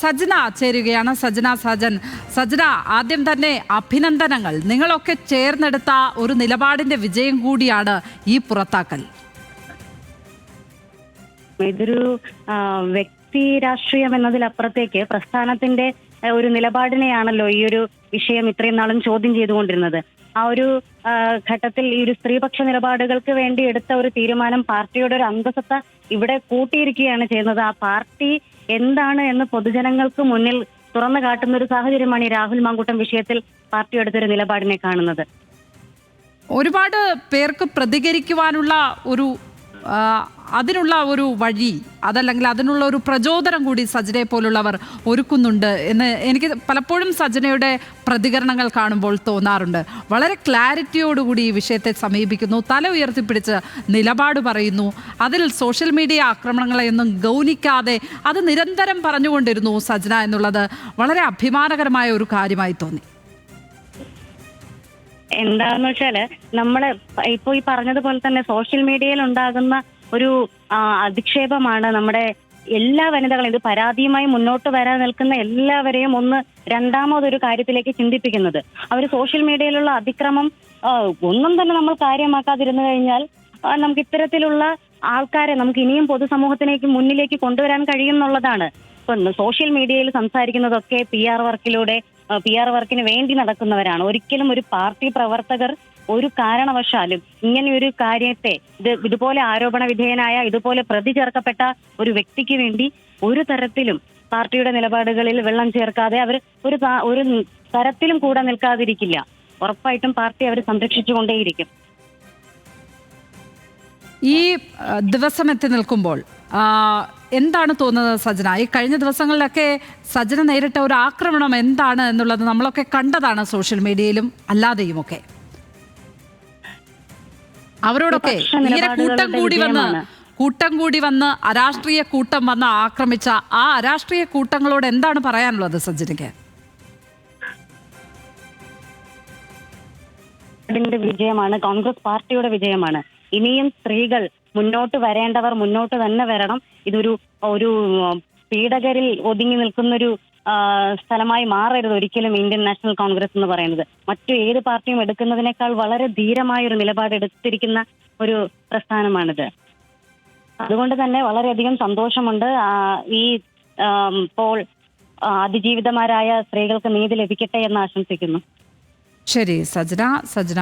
സജ്ന ചേരുകയാണ്. സജ്ന സജൻ. സജ്ന ആദ്യം തന്നെ അഭിനന്ദനങ്ങൾ. നിങ്ങളൊക്കെ ചേർന്നെടുത്ത ഒരു നിലപാടിന്റെ വിജയം കൂടിയാണ് ഈ പുറത്താക്കൽ. ഇതൊരു വ്യക്തി രാഷ്ട്രീയം എന്നതിലപ്പുറത്തേക്ക് പ്രസ്ഥാനത്തിന്റെ ഒരു നിലപാടിനെയാണല്ലോ ഈ ഒരു വിഷയം ഇത്രയും നാളും ചോദ്യം ചെയ്തുകൊണ്ടിരുന്നത്. ആ ഒരു ഘട്ടത്തിൽ ഈ ഒരു സ്ത്രീപക്ഷ നിലപാടുകൾക്ക് വേണ്ടി എടുത്ത ഒരു തീരുമാനം പാർട്ടിയുടെ ഒരു അന്തസത്ത ഇവിടെ കൂട്ടിയിരിക്കുകയാണ് ചെയ്യുന്നത്. ആ പാർട്ടി എന്താണ് എന്ന് പൊതുജനങ്ങൾക്ക് മുന്നിൽ തുറന്നു കാട്ടുന്ന ഒരു സാഹചര്യമാണ് ഈ രാഹുൽ മാങ്കൂട്ടം വിഷയത്തിൽ പാർട്ടി എടുത്തൊരു നിലപാടിനെ കാണുന്നത്. ഒരുപാട് പേർക്ക് പ്രതികരിക്കുവാനുള്ള ഒരു അതിനുള്ള ഒരു വഴി അതല്ലെങ്കിൽ അതിനുള്ള ഒരു പ്രചോദനം കൂടി സജനയെ പോലുള്ളവർ ഒരുക്കുന്നുണ്ട് എന്ന് എനിക്ക് പലപ്പോഴും സജനയുടെ പ്രതികരണങ്ങൾ കാണുമ്പോൾ തോന്നാറുണ്ട്. വളരെ ക്ലാരിറ്റിയോടുകൂടി ഈ വിഷയത്തെ സമീപിക്കുന്നു. തല ഉയർത്തിപ്പിടിച്ച് നിലപാട് പറയുന്നു. അതിൽ സോഷ്യൽ മീഡിയ ആക്രമണങ്ങളെയൊന്നും ഗൗനിക്കാതെ അത് നിരന്തരം പറഞ്ഞുകൊണ്ടിരുന്നു സജന എന്നുള്ളത് വളരെ അഭിമാനകരമായ ഒരു കാര്യമായി തോന്നി. എന്താന്ന് വെച്ചാൽ നമ്മൾ ഇപ്പൊ ഈ പറഞ്ഞതുപോലെ തന്നെ സോഷ്യൽ മീഡിയയിൽ ഉണ്ടാകുന്ന ഒരു അധിക്ഷേപമാണ് നമ്മുടെ എല്ലാ വനിതകളും ഇത് പരാതിയുമായി മുന്നോട്ട് വരാൻ നിൽക്കുന്ന എല്ലാവരെയും ഒന്ന് രണ്ടാമതൊരു കാര്യത്തിലേക്ക് ചിന്തിപ്പിക്കുന്നത്. അവർ സോഷ്യൽ മീഡിയയിലുള്ള അതിക്രമം ഒന്നും തന്നെ നമ്മൾ കാര്യമാക്കാതിരുന്നു കഴിഞ്ഞാൽ നമുക്ക് ഇത്തരത്തിലുള്ള ആൾക്കാരെ നമുക്ക് ഇനിയും പൊതുസമൂഹത്തിലേക്ക് മുന്നിലേക്ക് കൊണ്ടുവരാൻ കഴിയും എന്നുള്ളതാണ്. ഇപ്പൊ സോഷ്യൽ മീഡിയയിൽ സംസാരിക്കുന്നതൊക്കെ പി ആർ വർക്കിലൂടെ പി ആർ വർക്കിന് വേണ്ടി നടക്കുന്നവരാണ്. ഒരിക്കലും ഒരു പാർട്ടി പ്രവർത്തകർ ഒരു കാരണവശാലും ഇങ്ങനെയൊരു കാര്യത്തെ ഇത് ഇതുപോലെ ആരോപണ വിധേയനായ ഇതുപോലെ പ്രതി ചേർക്കപ്പെട്ട ഒരു വ്യക്തിക്ക് വേണ്ടി ഒരു തരത്തിലും പാർട്ടിയുടെ നിലപാടുകളിൽ വെള്ളം ചേർക്കാതെ അവർ ഒരു ഒരു തരത്തിലും കൂടെ നിൽക്കാതിരിക്കില്ല. ഉറപ്പായിട്ടും പാർട്ടി അവർ സംരക്ഷിച്ചുകൊണ്ടേയിരിക്കും. ഈ ദിവസം എത്തി നിൽക്കുമ്പോൾ എന്താണ് തോന്നുന്നത് സജന ഈ കഴിഞ്ഞ ദിവസങ്ങളിലൊക്കെ സജന നേരിട്ട ഒരു ആക്രമണം എന്താണ് എന്നുള്ളത് നമ്മളൊക്കെ കണ്ടതാണ് സോഷ്യൽ മീഡിയയിലും അല്ലാതെയും ഒക്കെ അവരോടൊക്കെ ഇങ്ങനെ കൂട്ടം കൂടി വന്ന് കൂട്ടം കൂടി വന്ന് അരാഷ്ട്രീയ കൂട്ടം വന്ന് ആക്രമിച്ച ആ അരാഷ്ട്രീയ കൂട്ടങ്ങളോട് എന്താണ് പറയാനുള്ളത് സജനയ്ക്ക് വിജയമാണ് കോൺഗ്രസ് പാർട്ടിയുടെ വിജയമാണ്. ഇനിയും സ്ത്രീകൾ മുന്നോട്ട് വരേണ്ടവർ മുന്നോട്ട് തന്നെ വരണം. ഇതൊരു ഒരു പീഡകരിൽ ഒതുങ്ങി നിൽക്കുന്നൊരു സ്ഥലമായി മാറരുത് ഒരിക്കലും ഇന്ത്യൻ നാഷണൽ കോൺഗ്രസ് എന്ന് പറയുന്നത്. മറ്റു ഏത് പാർട്ടിയും എടുക്കുന്നതിനേക്കാൾ വളരെ ധീരമായ ഒരു നിലപാട് എടുത്തിരിക്കുന്ന ഒരു പ്രസ്ഥാനമാണിത്. അതുകൊണ്ട് തന്നെ വളരെയധികം സന്തോഷമുണ്ട്. ഈ പോൾ അതിജീവിതമാരായ സ്ത്രീകൾക്ക് നീതി ലഭിക്കട്ടെ എന്ന് ആശംസിക്കുന്നു. ശരി സജന സജന